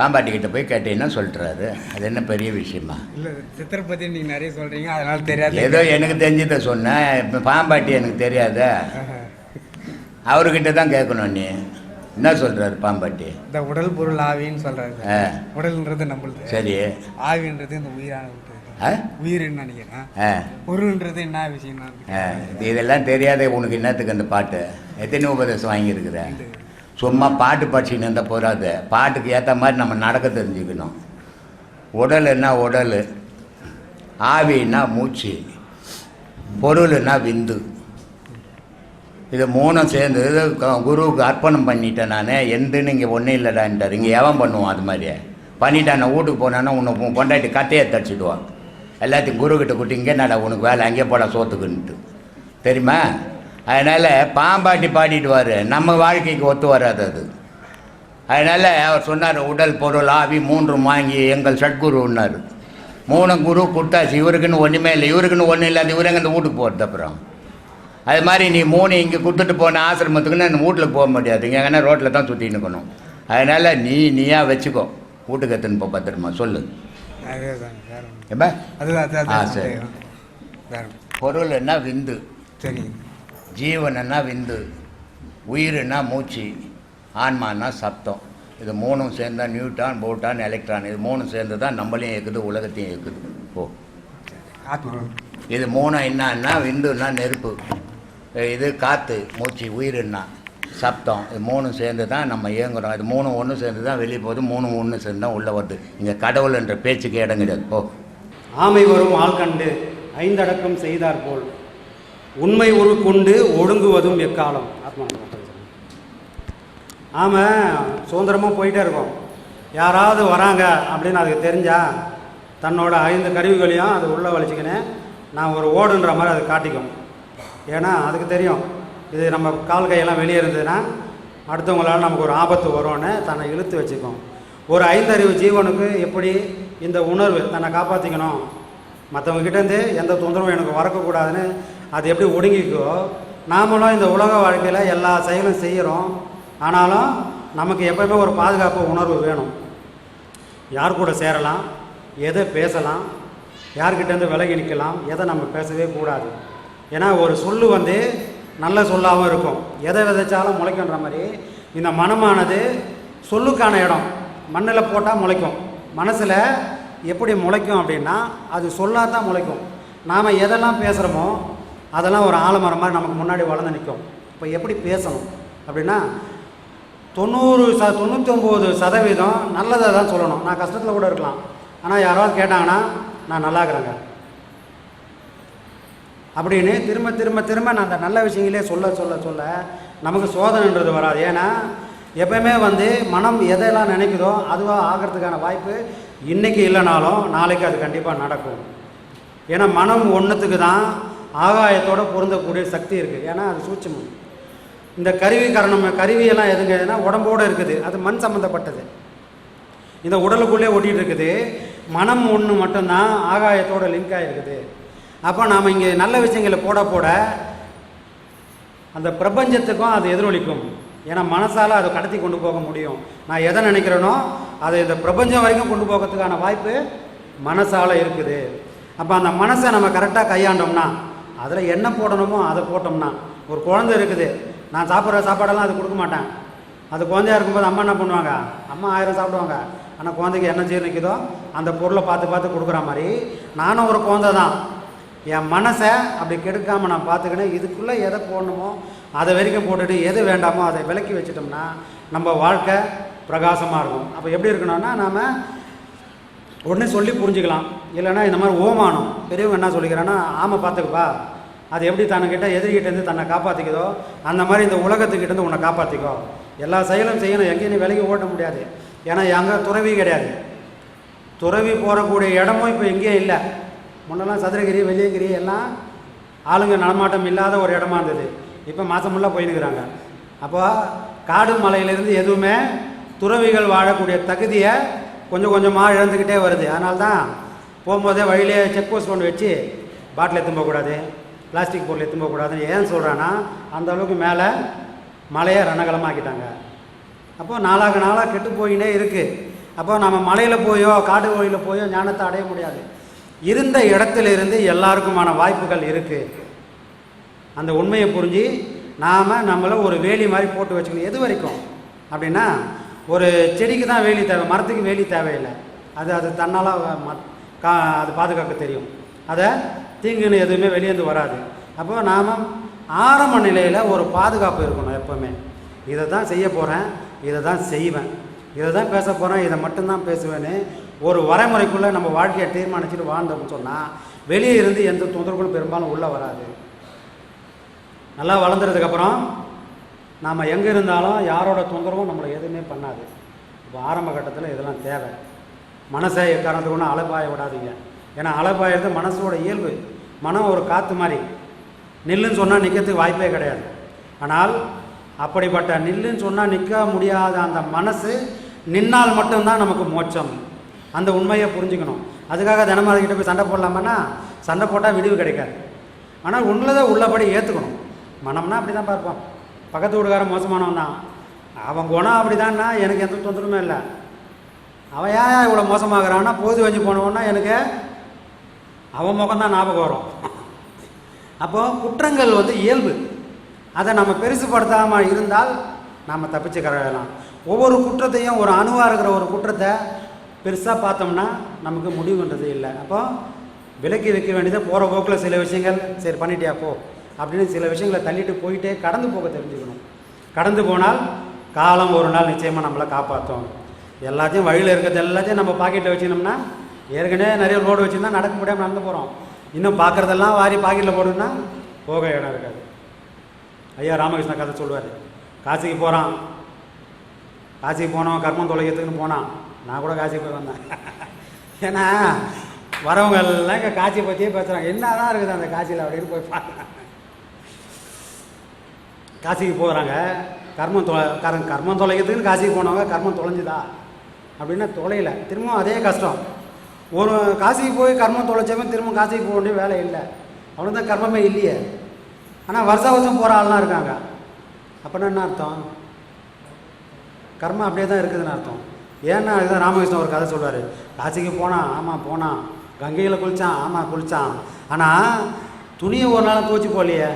பாம்பாட்டிக்கிட்ட போய் கேட்டீங்கன்னா சொல்லிட்டுறாரு அது என்ன பெரிய விஷயமா? இல்லை சித்தரை பற்றி நீங்கள் நிறைய சொல்கிறீங்க அதனால் தெரியாது. ஏதோ எனக்கு தெரிஞ்சதை சொன்னேன் இப்போ பாம்பாட்டி எனக்கு தெரியாத. அவர்கிட்ட தான் கேட்கணும் நீ. என்ன சொல்கிறாரு பாம்பாட்டி? இந்த உடல் பொருள் ஆவின்னு சொல்கிறாரு உடல்ன்றது நம்மளுது. சரி. ஆவின்றது இந்த உயிரான ஆ? உயிர்னு நினைக்கிறேன்? பொருள்ன்றது என்ன விஷயம் இதெல்லாம் தெரியாத உனக்கு என்னத்துக்கு அந்த பாட்டு? எத்தனை உபதேசம் வாங்கியிருக்கிற? சும்மா பாட்டு படிச்சுன்னு இருந்தால் போகாது பாட்டுக்கு ஏற்ற மாதிரி நம்ம நடக்க தெரிஞ்சுக்கணும். உடல்னா உடல்? ஆவின்னா மூச்சு. பொருள்னா விந்து. இது மூணும் சேர்ந்து இது க- குருவுக்கு அர்ப்பணம் பண்ணிட்டேன் நான். எந்துன்னு இங்கே ஒன்றும் இல்லைடான்ட்டார் இங்கே எவன் பண்ணுவான் அது மாதிரியே. பண்ணிட்டான் நான் வீட்டுக்கு போனான்னா உன்னை கொண்டாட்டி கட்டையை தடிச்சிடுவான் எல்லாத்தையும் குருக்கிட்ட கூட்டி இங்கே நட உனக்கு வேலை அங்கே போட சோத்துக்குன்ட்டு தெரியுமா? அதனால் பாம்பாட்டி பாடிடுவார் நம்ம வாழ்க்கைக்கு ஒத்து வராது அது. அதனால் அவர் சொன்னார் உடல் பொருள் ஆவி மூன்றும் வாங்கி எங்கள் சட்குருன்னார் மூணு குரு கொடுத்தாச்சு இவருக்குன்னு ஒன்றுமே இல்லை. இவருக்குன்னு ஒன்றும் இல்லாத இவருங்க இந்த வீட்டுக்கு போகிறது அப்புறம். அது மாதிரி நீ மூணு இங்கே கொடுத்துட்டு போன ஆசிரமத்துக்குன்னு அந்த வீட்டில் போக முடியாது. இங்கே எங்கன்னா ரோட்டில் தான் சுற்றி நிற்கணும் அதனால் நீ நீயா வச்சுக்கோ. வீட்டுக்கு எத்துன்னு போ பத்திரமா. சொல்லு. ஆ, சரி. ஒண்ணும். பொருள்னா விந்து. சரி ஜீவனா விந்து உயிர்னா மூச்சு ஆன்மானா சப்தம். இது மூணும் சேர்ந்தா நியூட்டான் போட்டான் எலக்ட்ரான். இது மூணும் சேர்ந்து தான் நம்மளையும் இருக்குது உலகத்தையும் இருக்குது ஓ இது மூணும் என்னன்னா விந்துன்னா நெருப்பு. இது காற்று மூச்சு உயிர்னா சப்தம். இது மூணும் சேர்ந்து தான் நம்ம இயங்குறோம். இது மூணும் ஒன்று சேர்ந்து தான் வெளியே போகுது மூணும் ஒன்று சேர்ந்து தான் உள்ளே வருது. இங்கே கடவுள்ன்ற பேச்சுக்கு இடம் கிடையாது. ஓ ஆமை வரும் ஆள்கண்டு ஐந்தடக்கம் செய்தார் போல். உண்மை உரு கொண்டு ஒழுங்குவதும் எக்காலம்? ஆத்மா ஆமாம் சுதந்திரமாக போயிட்டே இருக்கோம். யாராவது வராங்க அப்படின்னு அதுக்கு தெரிஞ்சால் தன்னோட ஐந்து கருவிகளையும் அது உள்ளே வலிச்சுக்கினேன் நான் ஒரு ஓடுன்ற மாதிரி அது காட்டிக்கும். ஏன்னா அதுக்கு தெரியும். இது நம்ம கால் கையெல்லாம் வெளியே இருந்ததுன்னா அடுத்தவங்களால் நமக்கு ஒரு ஆபத்து வரும்னு தன்னை இழுத்து வச்சுக்கும். ஒரு ஐந்தறிவு ஜீவனுக்கு எப்படி இந்த உணர்வு தன்னை காப்பாற்றிக்கணும் மற்றவங்க கிட்டேருந்து எந்த தொந்தரவும் எனக்கு வரக்கூடாதுன்னு அது எப்படி ஒடுங்கிக்கோ? நாமளும் இந்த உலக வாழ்க்கையில் எல்லா செயலும் செய்கிறோம் ஆனாலும் நமக்கு எப்பயுமே ஒரு பாதுகாப்பு உணர்வு வேணும். யார் கூட சேரலாம்? எதை பேசலாம்? யார்கிட்டேருந்து விலகி நிற்கலாம்? எதை நம்ம பேசவே கூடாது. ஏன்னா ஒரு சொல்லு வந்து நல்ல சொல்லாகவும் இருக்கும். எதை விதைச்சாலும் முளைக்குன்ற மாதிரி இந்த மனமானது சொல்லுக்கான இடம். மண்ணில் போட்டால் முளைக்கும். மனசில் எப்படி முளைக்கும் அப்படின்னா அது சொல்லாதான் முளைக்கும். நாம் எதெல்லாம் பேசுகிறோமோ அதெல்லாம் ஒரு ஆலமரம் மாதிரி நமக்கு முன்னாடி வளர்ந்து நிற்கும். இப்போ எப்படி பேசணும்? அப்படின்னா தொண்ணூறு ச தொண்ணூற்றொம்பது சதவீதம் நல்லதாக தான் சொல்லணும். நான் கஷ்டத்தில் கூட இருக்கலாம். ஆனால் யாராவது கேட்டாங்கன்னா நான் நல்லா இருக்கிறேங்க. அப்படின்னு திரும்ப திரும்ப திரும்ப நான் அந்த நல்ல விஷயங்களே சொல்ல சொல்ல சொல்ல நமக்கு சோதனைன்றது வராது. ஏன்னா எப்பயுமே வந்து மனம் எதையெல்லாம் நினைக்குதோ அதுவாக ஆகிறதுக்கான வாய்ப்பு இன்றைக்கி இல்லைனாலும் நாளைக்கு அது கண்டிப்பாக நடக்கும். ஏன்னா மனம் ஒன்றுத்துக்கு தான் ஆகாயத்தோடு பொருந்தக்கூடிய சக்தி இருக்குது ஏன்னா அது சூட்சமம். இந்த கருவி கரணம் கருவியெல்லாம் எதுங்கன்னா உடம்போடு இருக்குது. அது மண் சம்மந்தப்பட்டது இந்த உடலுக்குள்ளே ஓட்டிகிட்டு இருக்குது மனம் ஒன்று மட்டும்தான் ஆகாயத்தோட லிங்க் ஆகிருக்குது அப்போ நாம் இங்கே நல்ல விஷயங்களை போட போட அந்த பிரபஞ்சத்துக்கும் அது எதிரொலிக்கும். ஏன்னா மனசால் அதை கடத்தி கொண்டு போக முடியும். நான் எதை நினைக்கிறேனோ அதை இந்த பிரபஞ்சம் வரைக்கும் கொண்டு போகிறதுக்கான வாய்ப்பு மனசால் இருக்குது. அப்போ அந்த மனசை நம்ம கரெக்டாக கையாண்டோம்னா அதில் என்ன போடணுமோ அதை போட்டோம்னா ஒரு குழந்தை இருக்குது நான் சாப்பிட்ற சாப்பாடெல்லாம் அது கொடுக்க மாட்டேன். அது குழந்தையா இருக்கும்போது அம்மா என்ன பண்ணுவாங்க? அம்மா ஆயிரம் சாப்பிடுவாங்க. ஆனால் குழந்தைக்கு என்ன ஜீரணிக்குதோ அந்த பொருளை பார்த்து பார்த்து கொடுக்குற மாதிரி நானும் ஒரு குழந்தை தான். என் மனசை அப்படி கெடுக்காமல் நான் பார்த்துக்கினேன் இதுக்குள்ளே எதை போடணுமோ அதை வரைக்கும் போட்டுட்டு எது வேண்டாமோ அதை விலக்கி வச்சிட்டோம்னா நம்ம வாழ்க்கை பிரகாசமாக இருக்கும். அப்போ எப்படி இருக்கணும்னா நாம் உடனே சொல்லி புரிஞ்சுக்கலாம். இல்லைன்னா இந்த மாதிரி ஓமானம் பெரியவங்க என்ன சொல்லிக்கிறான்னா ஆமை பார்த்துக்குப்பா. அது எப்படி தன்னைக்கிட்ட எதிரிகிட்டேருந்து தன்னை காப்பாற்றிக்குதோ அந்த மாதிரி இந்த உலகத்துக்கிட்டேருந்து உன்னை காப்பாற்றிக்கோ எல்லா செயலும் செய்யணும். எங்கேயும் நீ விலகி ஓட்ட முடியாது. ஏன்னா எங்கே துறவி கிடையாது. துறவி போகக்கூடிய இடமும் இப்போ எங்கேயும் இல்லை. முன்னெல்லாம் சதுரகிரி வெள்ளியங்கிரி எல்லாம் ஆளுங்க நடமாட்டம் இல்லாத ஒரு இடமா இருந்தது. இப்போ மாதமுள்ள ஃபுல்லாக போயினுக்கிறாங்க அப்போ காடு மலையிலேருந்து எதுவுமே துறவிகள் வாழக்கூடிய தகுதியை கொஞ்சம் கொஞ்சமாக இழந்துக்கிட்டே வருது. அதனால தான் போகும்போதே வழியிலே செக் போஸ்ட் ஒன்று வச்சு பாட்டில் எத்தும் போகக்கூடாது பிளாஸ்டிக் பொருள் எத்தும் போகக்கூடாதுன்னு ஏன் சொல்கிறேன்னா அந்த அளவுக்கு மேலே மலையை ரணகலமாக்கிட்டாங்க. அப்போது நாளாக நாளாக கெட்டு போயினே இருக்குது அப்போ நம்ம மலையில் போயோ காடு வழியில் போயோ ஞானத்தை அடைய முடியாது. இருந்த இடத்துல இருந்து எல்லாருக்குமான வாய்ப்புகள் இருக்குது அந்த உண்மையை புரிஞ்சு நாம் நம்மளை ஒரு வேலி மாதிரி போட்டு வச்சுக்கணும். எது வரைக்கும்? அப்படின்னா ஒரு செடிக்கு தான் வேலி தேவை மரத்துக்கு வேலி தேவையில்லை. அது அது தன்னால் கா அது பாதுகாக்க தெரியும். அதை தீங்குன்னு எதுவுமே வெளியேந்து வராது. அப்போ நாம் ஆரம்ப நிலையில் ஒரு பாதுகாப்பு இருக்கணும் எப்போவுமே. இதை தான் செய்ய போகிறேன் இதை தான் செய்வேன். இதை தான் பேச போகிறேன் இதை மட்டும்தான் பேசுவேன்னு ஒரு வரைமுறைக்குள்ளே நம்ம வாழ்க்கையை தீர்மானிச்சுட்டு வாழ்ந்தோம்னு சொன்னால் வெளியே இருந்து எந்த தொந்தரவுகளும் பெரும்பாலும் உள்ளே வராது. நல்லா வளர்ந்ததுக்கப்புறம் நாம் எங்கே இருந்தாலும் யாரோட தொந்தரவும் நம்மளை எதுவுமே பண்ணாது. இப்போ ஆரம்ப கட்டத்தில் இதெல்லாம் தேவை. மனசை எக்காரணத்துக்கு ஒன்றும் அலைப்பாய விடாதீங்க. ஏன்னா அலைப்பாயிறது மனசோட இயல்பு. மனம் ஒரு காற்று மாதிரி. நில்லுன்னு சொன்னால் நிற்கிறதுக்கு வாய்ப்பே கிடையாது. ஆனால் அப்படிப்பட்ட நில்லுன்னு சொன்னால் நிற்க முடியாத அந்த மனசு நின்னால் மட்டும்தான் நமக்கு மோட்சம். அந்த உண்மையை புரிஞ்சுக்கணும். அதுக்காக தினமும் அதுக்கிட்ட போய் சண்டை போடலாமன்னா சண்டை போட்டால் விடிவு கிடைக்காது. ஆனால் உள்ளதை உள்ளபடி ஏற்றுக்கணும் மனம்னா அப்படி தான் பார்ப்போம். பக்கத்து வீட்டுக்காரன் மோசமானவன் தான். அவன் குணம் அப்படி தான்னா எனக்கு எந்த தொந்தரவுமே இல்லை. அவன் ஏன் இவ்வளோ மோசமாகறான்னா போது வஞ்சு போனவன்னா எனக்கு அவன் முகம் தான் ஞாபகம் வரும். அப்போது குற்றங்கள் வந்து இயல்பு. அதை நம்ம பெருசுப்படுத்தாமல் இருந்தால் நாம் தப்பிச்சு கரையலாம். ஒவ்வொரு குற்றத்தையும் ஒரு அணுவாக இருக்கிற ஒரு குற்றத்தை பெருசாக பார்த்தோம்னா நமக்கு முடிவுன்றது இல்லை. அப்போ விலக்கி வைக்க வேண்டியது போகிற போக்கில் சில விஷயங்கள். சரி பண்ணிட்டியா? போ. அப்படின்னு சில விஷயங்களை தள்ளிட்டு போயிட்டே கடந்து போக தெரிஞ்சுக்கணும். கடந்து போனால் காலம் ஒரு நாள் நிச்சயமாக நம்மளை காப்பாற்றும். எல்லாத்தையும் வழியில் இருக்கிறது எல்லாத்தையும் நம்ம பாக்கெட்டில் வச்சுக்கணும்னா ஏற்கனவே நிறைய ரோடு வச்சுருந்தா நடக்க முடியாமல் நடந்து போகிறோம் இன்னும் பார்க்குறதெல்லாம் வாரி பாக்கெட்டில் போடுன்னா போக இடம் இருக்காது. ஐயா ராமகிருஷ்ணன் கதை சொல்லுவார். காசிக்கு போகிறான் காசிக்கு போனோம் கர்மம் தொலைக்கிறதுக்குன்னு போனான். நான் கூட காசிக்கு போய் வந்தேன். ஏன்னா வரவங்க எல்லாம் இங்கே காட்சியை பற்றியே பேசுகிறாங்க என்ன தான் இருக்குது அந்த காட்சியில் அப்படின்னு போய் பார்க்கலாம். காசிக்கு போகிறாங்க கர்மம் தொலை கர கர்மம் தொலைக்கிறதுக்குன்னு காசிக்கு போனவங்க கர்மம் தொலைஞ்சுதா? அப்படின்னா தொலையில. திரும்பவும் அதே கஷ்டம். ஒரு காசிக்கு போய் கர்மம் தொலைச்சவன் திரும்ப காசிக்கு போக வேண்டிய வேலை இல்லை. அவனுக்கு தான் கர்மமே இல்லையே. ஆனால் வருஷா வருஷம் போகிற ஆள்லாம் இருக்காங்க. அப்படின்னா என்ன அர்த்தம்? கர்மம் அப்படியே தான் இருக்குதுன்னு அர்த்தம். ஏன்னா அதுதான் ராமகிருஷ்ணன் ஒரு கதை சொல்வார் காசிக்கு போனான் ஆமாம் போனான் கங்கையில் குளித்தான் ஆமாம் குளித்தான் ஆனால் துணியை ஒரு நாள் துவச்சி போகலையே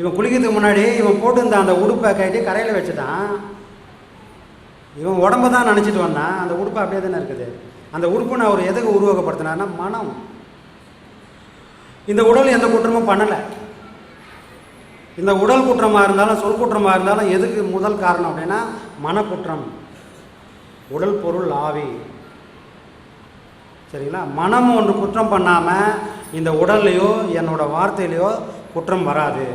இவன் குளிக்கிறதுக்கு முன்னாடி இவன் போட்டிருந்த அந்த உடுப்பை கட்டி கரையில் வச்சுட்டான். இவன் உடம்பு தான் நினச்சிட்டு வந்தான். அந்த உடுப்பு அப்படியே தானே இருக்குது. அந்த உடுப்பு நான் அவர் எதுக்கு உருவகப்படுத்தினான்னா மனம். இந்த உடல் எந்த குற்றமும் பண்ணலை. இந்த உடல் குற்றமாக இருந்தாலும் சொல் குற்றமாக இருந்தாலும் எதுக்கு முதல் காரணம் அப்படின்னா மனக்குற்றம். உடல் பொருள் ஆவி. சரிங்களா? மனம் ஒன்று குற்றம் பண்ணாமல் இந்த உடல்லையோ என்னோடய வார்த்தையிலையோ குற்றம் வராது.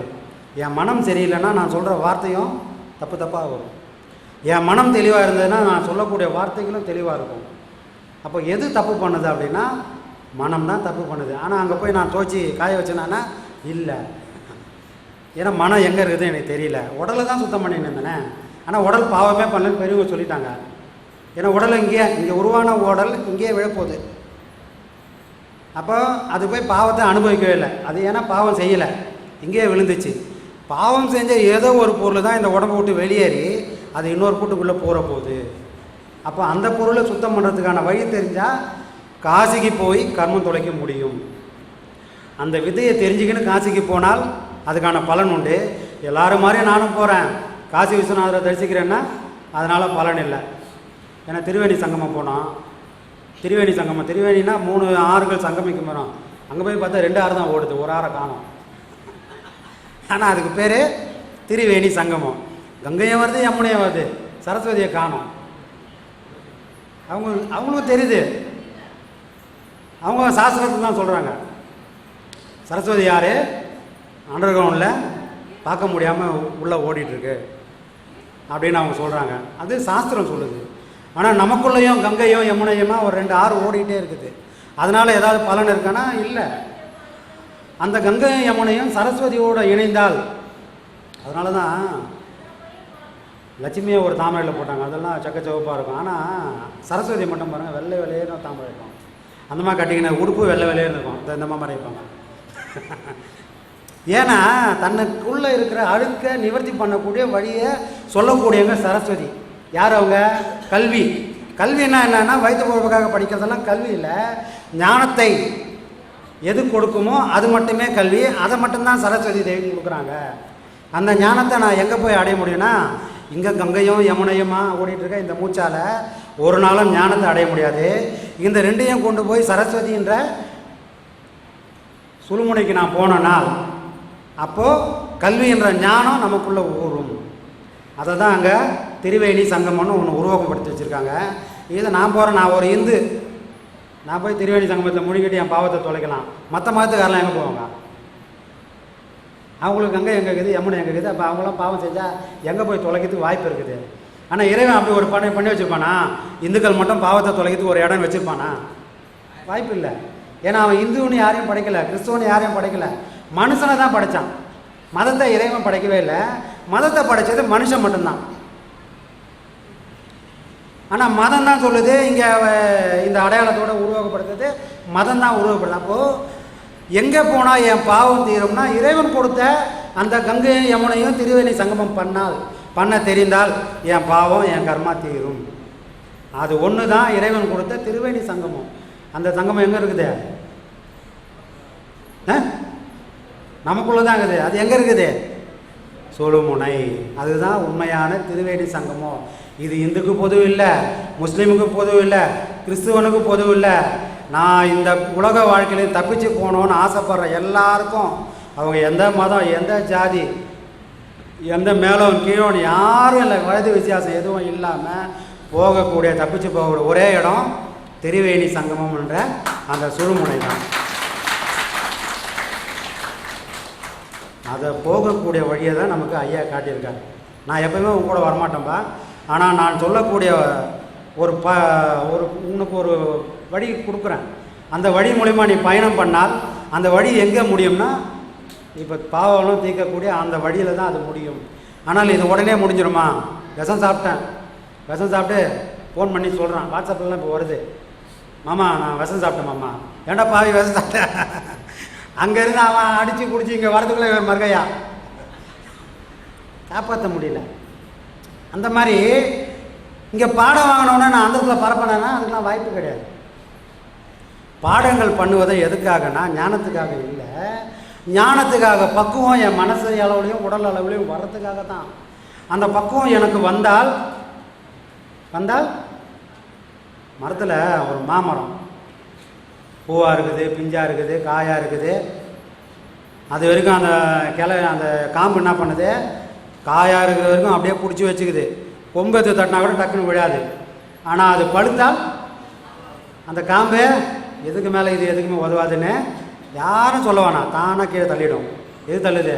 என் மனம் சரியில்லைன்னா நான் சொல்கிற வார்த்தையும் தப்பு தப்பாக வரும். என் மனம் தெளிவாக இருந்ததுன்னா நான் சொல்லக்கூடிய வார்த்தைகளும் தெளிவாக இருக்கும். அப்போ எது தப்பு பண்ணுது அப்படின்னா மனம் தான் தப்பு பண்ணுது. ஆனால் அங்கே போய் நான் துவச்சி காய வச்சேனானா இல்லை. ஏன்னா மனம் எங்கே இருக்குது எனக்கு தெரியல. உடலை தான் சுத்தம் பண்ணிட்டு இருந்தேனே. ஆனால் உடல் பாவமே பண்ணலன்னு பெரியவங்க சொல்லிட்டாங்க. ஏன்னா உடல் இங்கேயே இங்கே உருவான உடல் இங்கேயே விழப்போகுது. அப்போ அது போய் பாவத்தை அனுபவிக்கவே இல்லை. அது ஏன்னா பாவம் செய்யலை. இங்கேயே விழுந்துச்சு. பாவம் செஞ்ச ஏதோ ஒரு பொருள் தான் இந்த உடம்பை விட்டு வெளியேறி அது இன்னொரு கூட்டுக்குள்ளே போகிற போகுது. அப்போ அந்த பொருளை சுத்தம் பண்ணுறதுக்கான வழி தெரிஞ்சால் காசிக்கு போய் கர்மம் தொலைக்க முடியும். அந்த விதையை தெரிஞ்சுக்கின்னு காசிக்கு போனால் அதுக்கான பலன் உண்டு. எல்லாரும் மாதிரியும் நானும் போகிறேன் காசி விஸ்வநாதரை தரிசிக்கிறேன்னா அதனால் பலன் இல்லை. ஏன்னா திருவேணி சங்கமம் போனோம் திருவேணி சங்கமம் திருவேணினா மூணு ஆறுகள் சங்கமிக்கும் வரும் அங்கே போய் பார்த்தா ரெண்டு ஆறு தான் ஓடுது. ஒரு ஆறை காணும். ஆனால் அதுக்கு பேர் திரிவேணி சங்கமம். கங்கையும் வருது யமுனையும் வருது. சரஸ்வதியை காணும். அவங்க அவங்களுக்கும் தெரியுது. அவங்க சாஸ்திரத்தை தான் சொல்கிறாங்க சரஸ்வதி யார்? அண்டர் கிரவுண்டில் பார்க்க முடியாமல் உள்ளே ஓடிட்டுருக்கு. அப்படின்னு அவங்க சொல்கிறாங்க அது சாஸ்திரம் சொல்லுது. ஆனால் நமக்குள்ளேயும் கங்கையும் யமுனையுமா ஒரு ரெண்டு ஆறு ஓடிக்கிட்டே இருக்குது. அதனால் ஏதாவது பலன் இருக்கானா இல்லை. அந்த கங்கை யமுனையும் சரஸ்வதியோடு இணைந்தால் அதனால தான் லட்சுமியை ஒரு தாமரையில் போட்டாங்க. அதெல்லாம் சக்கச்சவப்பாக இருக்கும். ஆனால் சரஸ்வதி மட்டும் பாருங்கள் வெள்ளை வெள்ளையேன்னு தாமரை இருக்கும். அந்த மாதிரி கட்டிக்கின உடுப்பு வெள்ளை வெள்ளையேன்னு இருக்கும். இந்த இந்த மாதிரி இருப்பாங்க ஏன்னா தனக்குள்ளே இருக்கிற அழுக்க நிவர்த்தி பண்ணக்கூடிய வழியை சொல்லக்கூடியவங்க சரஸ்வதி. யார் அவங்க? கல்வி. கல்வின்னா என்னென்னா வயிற்று பொறுப்புக்காக படிக்கிறதெல்லாம் கல்வி இல்லை ஞானத்தை எது கொடுக்குமோ அது மட்டுமே கல்வி அதை மட்டும்தான் சரஸ்வதி தேவி கொடுக்குறாங்க. அந்த ஞானத்தை நான் எங்கே போய் அடைய முடியும்னா இங்கே கங்கையும் யமுனையுமா ஓடிட்டுருக்க இந்த மூச்சால் ஒரு நாளும் ஞானத்தை அடைய முடியாது. இந்த ரெண்டையும் கொண்டு போய் சரஸ்வதின்ற சுழுமுனைக்கு நான் போன நாள் அப்போது கல்வி என்ற ஞானம் நமக்குள்ளே ஊறும். அதை தான் அங்கே திரிவேணி சங்கம்னு ஒன்று உருவகப்படுத்தி வச்சுருக்காங்க. இதை நான் போகிறேன் நான் ஒரு இந்து. நான் போய் திருவேணி சங்கமத்தில் முடிக்கிட்டு என் பாவத்தை தொலைக்கலாம். மற்ற மதத்துக்காரெலாம் எங்கே போவாங்க? அவங்களுக்கு அங்கே எங்கே இருக்குது யமுனை எங்கே இருக்குது? அப்போ அவங்களாம் பாவம் செஞ்சால் எங்கே போய் தொலைக்கிறதுக்கு வாய்ப்பு இருக்குது? ஆனால் இறைவன் அப்படி ஒரு பண்ணி பண்ணி வச்சுருப்பானா? இந்துக்கள் மட்டும் பாவத்தை தொலைக்கிறதுக்கு ஒரு இடம் வச்சுருப்பானா? வாய்ப்பு இல்லை. ஏன்னா அவன் இந்துன்னு யாரையும் படைக்கல கிறிஸ்துவனு யாரையும் படைக்கல. மனுஷனை தான் படைச்சான். மதத்தை இறைவன் படைக்கவே இல்லை. மதத்தை படைச்சது மனுஷன் மட்டும்தான். ஆனால் மதம் தான் சொல்லுது. இங்கே இந்த அடையாளத்தோட உருவகப்படுத்துறது மதம் தான் உருவப்படுது அப்போது எங்கே போனால் என் பாவம் தீரும்னா இறைவன் கொடுத்த அந்த கங்கை யமுனையும் திருவேணி சங்கமம் பண்ணால் பண்ண தெரிந்தால் என் பாவம் என் கர்மா தீரும். அது ஒன்று தான் இறைவன் கொடுத்த திருவேணி சங்கமம். அந்த சங்கமம் எங்கே இருக்குது? ஆ? நமக்குள்ள தான் இருக்குது. அது எங்கே இருக்குது? சொல்லுமுனை அதுதான் உண்மையான திருவேணி சங்கமம். இது இந்துக்கு பொதுவும் இல்லை முஸ்லீமுக்கு பொது இல்லை கிறிஸ்துவனுக்கு பொதுவும் இல்லை நான் இந்த உலக வாழ்க்கையிலையும் தப்பிச்சு போகணும்னு ஆசைப்படுற எல்லாருக்கும் அவங்க எந்த மதம் எந்த ஜாதி எந்த மேலும் கீழோன்னு யாரும் இல்லை. வயது வித்தியாசம் எதுவும் இல்லாமல் போகக்கூடிய தப்பிச்சு போகக்கூடிய ஒரே இடம் திருவேணி சங்கமம் என்ற அந்த சுழுமுனை தான். அதை போகக்கூடிய வழியை தான் நமக்கு ஐயா காட்டியிருக்காரு. நான் எப்பவுமே உங்க கூட வரமாட்டேன்பா. ஆனால் நான் சொல்லக்கூடிய ஒரு ப ஒரு உனக்கு ஒரு வழி கொடுக்குறேன். அந்த வழி மூலிமா நீ பயணம் பண்ணால் அந்த வழி எங்கே முடியும்னா இப்போ பாவம்லாம் தீர்க்கக்கூடிய அந்த வழியில் தான் அது முடியும். ஆனால் இது உடனே முடிஞ்சிருமா? விஷம் சாப்பிட்டேன். விஷம் சாப்பிட்டு ஃபோன் பண்ணி சொல்கிறான் வாட்ஸ்அப்லலாம் இப்போ வருது. மாமா நான் விஷம் சாப்பிட்டேன் மாமா. ஏன்டா பாவி விஷம் சாப்பிட்டேன் அங்கேருந்து அவன் அடித்து குடிச்சு இங்கே வரதுக்குள்ளே இவன் மறுகையா காப்பாற்ற முடியல. அந்த மாதிரி இங்கே பாடம் வாங்கினோன்னே நான் அந்த இடத்துல பரப்பினேன்னா அதுக்கெலாம் வாய்ப்பு கிடையாது. பாடங்கள் பண்ணுவதை எதுக்காகனா ஞானத்துக்காக இல்லை. ஞானத்துக்காக பக்குவம் என் மனசு அளவுலையும் உடல் அளவுலையும் வர்றதுக்காக தான். அந்த பக்குவம் எனக்கு வந்தால் வந்தால் மரத்தில் ஒரு மாமரம். பூவாக இருக்குது பிஞ்சாக இருக்குது காயாக இருக்குது. அது வரைக்கும் அந்த கிளை அந்த காம்பு என்ன பண்ணுது? காயாக இருக்கிற வரைக்கும் அப்படியே பிடிச்சி வச்சுக்குது. கொம்பத்தை தட்டினா கூட டக்குன்னு விழாது. ஆனால் அது பழுந்தால் அந்த காம்பு எதுக்கு மேலே இது எதுக்குமே உதவாதுன்னு யாரும் சொல்ல வேணாம். தானாக கீழே தள்ளிடும். எது தள்ளுது?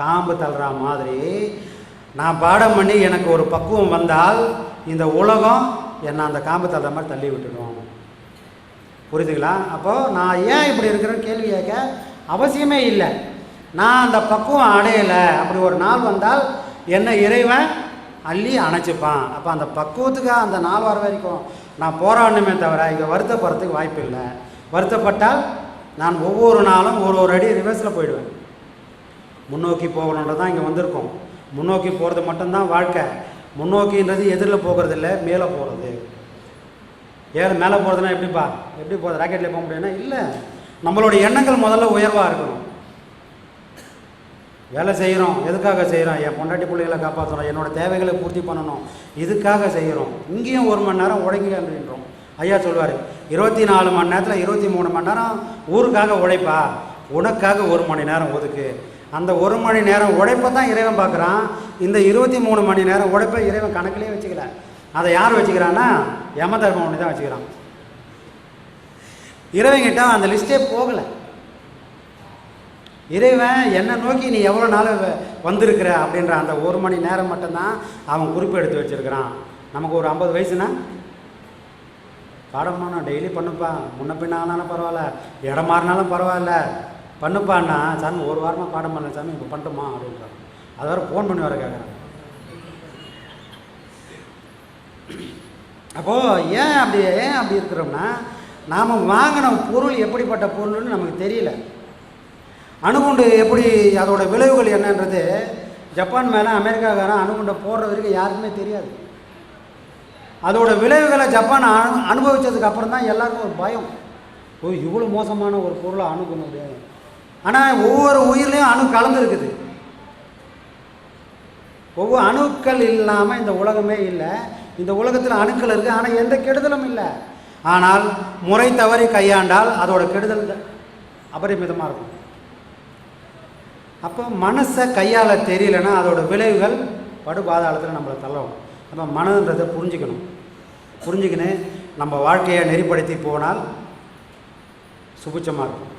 காம்பு தள்ளுற மாதிரி. நான் பாடம் பண்ணி எனக்கு ஒரு பக்குவம் வந்தால் இந்த உலகம் என்னை அந்த காம்பு தள்ளுற மாதிரி தள்ளி விட்டுடும். புரியுதுங்களா? அப்போது நான் ஏன் இப்படி இருக்கிறேன்னு கேள்வி கேட்க அவசியமே இல்லை. நான் அந்த பக்குவம் அடையலை. அப்படி ஒரு நாள் வந்தால் என்னை இறைவன்? அள்ளி அணைச்சிப்பான். அப்போ அந்த பக்குவத்துக்காக அந்த நாள் வர வரைக்கும் நான் போராடணுமே தவிர இங்கே வருத்தப்படுறதுக்கு வாய்ப்பு இல்லை. வருத்தப்பட்டால் நான் ஒவ்வொரு நாளும் ஒரு ஒரு அடி ரிவர்ஸில் போயிடுவேன். முன்னோக்கி போகணுன்றது தான் இங்கே வந்திருக்கோம். முன்னோக்கி போகிறது மட்டும்தான் வாழ்க்கை. முன்னோக்கின்றது எதிரில் போகிறது இல்லை மேலே போகிறது ஏழு மேலே போகிறதுனா எப்படிப்பா? எப்படி போகிறது ராக்கெட்டில் போக முடியும்னா இல்லை. நம்மளுடைய எண்ணங்கள் முதல்ல உயர்வாக இருக்கணும். வேலை செய்கிறோம். எதுக்காக செய்கிறோம்? என் பொண்டாட்டி பிள்ளைகளை காப்பாற்றணும். என்னோட தேவைகளை பூர்த்தி பண்ணணும். இதுக்காக செய்கிறோம். இங்கேயும் ஒரு மணி நேரம் உழைங்க அப்படின்றோம் ஐயா சொல்லுவார் இருபத்தி நாலு மணி நேரத்தில் இருபத்தி மூணு மணி நேரம் ஊருக்காக உழைப்பா? உனக்காக ஒரு மணி நேரம் ஒதுக்கு. அந்த ஒரு மணி நேரம் உழைப்பை தான் இறைவன் பார்க்குறான். இந்த இருபத்தி மூணு மணி நேரம் உழைப்பை இறைவன் கணக்கிலே வச்சுக்கல. அதை யார் வச்சுக்கிறான்னா? யம தர்மபுரி தான் வச்சுக்கிறான். இறைவன்கிட்ட அந்த லிஸ்ட்டே போகலை. இறைவன் என்னை நோக்கி நீ எவ்வளோ நாள் வந்திருக்கிற அப்படின்ற அந்த ஒரு மணி நேரம் மட்டும்தான் அவன் குறிப்பு எடுத்து வச்சிருக்கிறான். நமக்கு ஒரு ஐம்பது வயசுனா? பாடம் நான் டெய்லி பண்ணுப்பேன் முன்ன பின்ன ஆனாலும் பரவாயில்ல. இடம் மாறினாலும் பரவாயில்ல. பண்ணுப்பான்னா சாமி ஒரு வாரமாக பாடம் பண்ணல சாமி இப்போ பண்ணட்டுமா அப்படின்றாங்க அது வர ஃபோன் பண்ணி வர கேட்குறாங்க அப்போது ஏன் அப்படி ஏன் அப்படி இருக்கிறோம்னா நாம் வாங்கின பொருள் எப்படிப்பட்ட பொருள்னு நமக்கு தெரியல. அணுகுண்டு எப்படி அதோட விளைவுகள் என்னன்றது ஜப்பான் மேலே அமெரிக்காக்காரன் அணுகுண்டை போடுற வரைக்கும் யாருக்குமே தெரியாது. அதோட விளைவுகளை ஜப்பான் அனு அனுபவித்ததுக்கு அப்புறம் தான் எல்லாருக்கும் ஒரு பயம். ஓ இவ்வளோ மோசமான ஒரு பொருளை அணுகணும் ஆனால் ஒவ்வொரு உயிர்லேயும் அணு கலந்துருக்குது ஒவ்வொரு அணுக்கள் இல்லாமல் இந்த உலகமே இல்லை. இந்த உலகத்தில் அணுக்கள் இருக்குது ஆனால் எந்த கெடுதலும் இல்லை. ஆனால் முறை தவறி கையாண்டால் அதோட கெடுதல் அபரிமிதமாக இருக்கும். அப்போ மனசை கையால் தெரியலன்னா அதோட விளைவுகள் படுபாதாளத்தில் நம்மளை தள்ளவும். அப்போ மனதுன்றதை புரிஞ்சுக்கணும். புரிஞ்சுக்கின்னு நம்ம வாழ்க்கையை நெறிப்படுத்தி போனால் சுபிச்சமாக இருக்கும்.